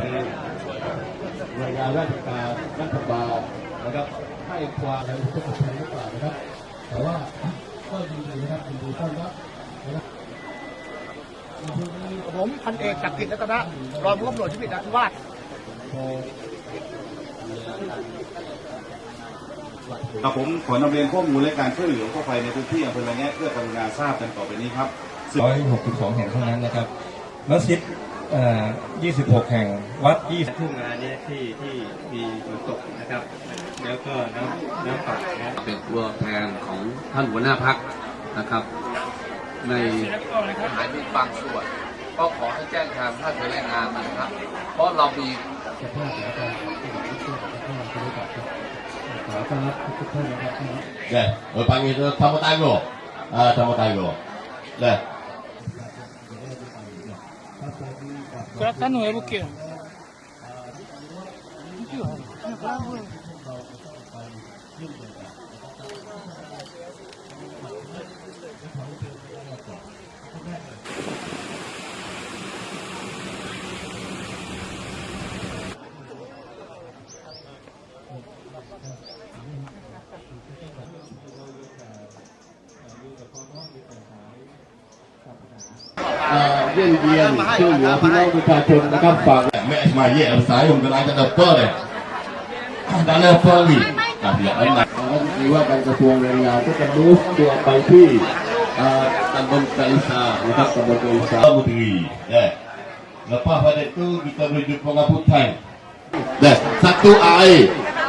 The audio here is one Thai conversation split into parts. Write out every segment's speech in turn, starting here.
ราชการรัฐบาลนะครับให้ความอะไรทุกคนหรือเปล่านะครับ แต่ว่าก็ยินดีนะครับยินดีต้อนรับนะครับผมพันเอกจักริดรัตนะรองผู้กำกับตำรวจที่ปิดนราธิวาสครับผมขอนำเรียนข้อมูลและการช่วยเหลือผู้ภัยในพื้นที่อำเภอระแงะเพื่อกรุณาทราบกันต่อไปนี้ครับ162 แห่งเท่านั้นนะครับมัสยิด 26 แห่งวัด 20 ทุ่งนาเนี่ยที่ที่มีฝนตกนะครับ แล้วก็น้ำน้ำป่านะเป็นตัวแทนของท่านหัวหน้าพักนะครับ ในหายไปบางส่วน ก็ขอให้แจ้งทางท่านแรงงานนะครับ เพราะเรามีสภาพแล้วก็ขอต้อนรับทุกท่านนะครับเโอ้ยเออปังอีกธรรมตายโกเออธรรมตายโกเนี่ย Creo que está nuevo, ¿qué? ¿Qué? เยี่ยนเยียนช่วยเหลือพี่น้องประชาชนนะครับฝากแม่ไม่เยี่ยมสายผมกำลังจะเตอร์เลยดันเลอร์ฟอร์ลี่แต่เดี๋ยวอันนั้นรัฐมนตรีว่าการกระทรวงแรงงานก็จะดูตัวไปที่ตำบลไกซานะครับตำบลไกซารัฐมนตรีเนี่ยแล้วพอพอเด็กตู้มีการไปดูพงศ์พุทธัยเนี่ยสักตู้ไอ้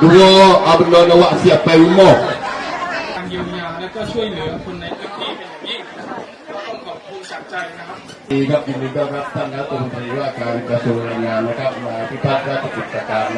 ดูว่าเอาเป็นโดนว่าเสียไปหมดทางเยียวยาและก็ช่วยเหลือคนใน จากใจนะครับดีครับยินดีต้อนรับท่านรัฐมนตรีว่าการกระทรวงแรงงานนะครับมาพิพัฒน์ราชกิจการ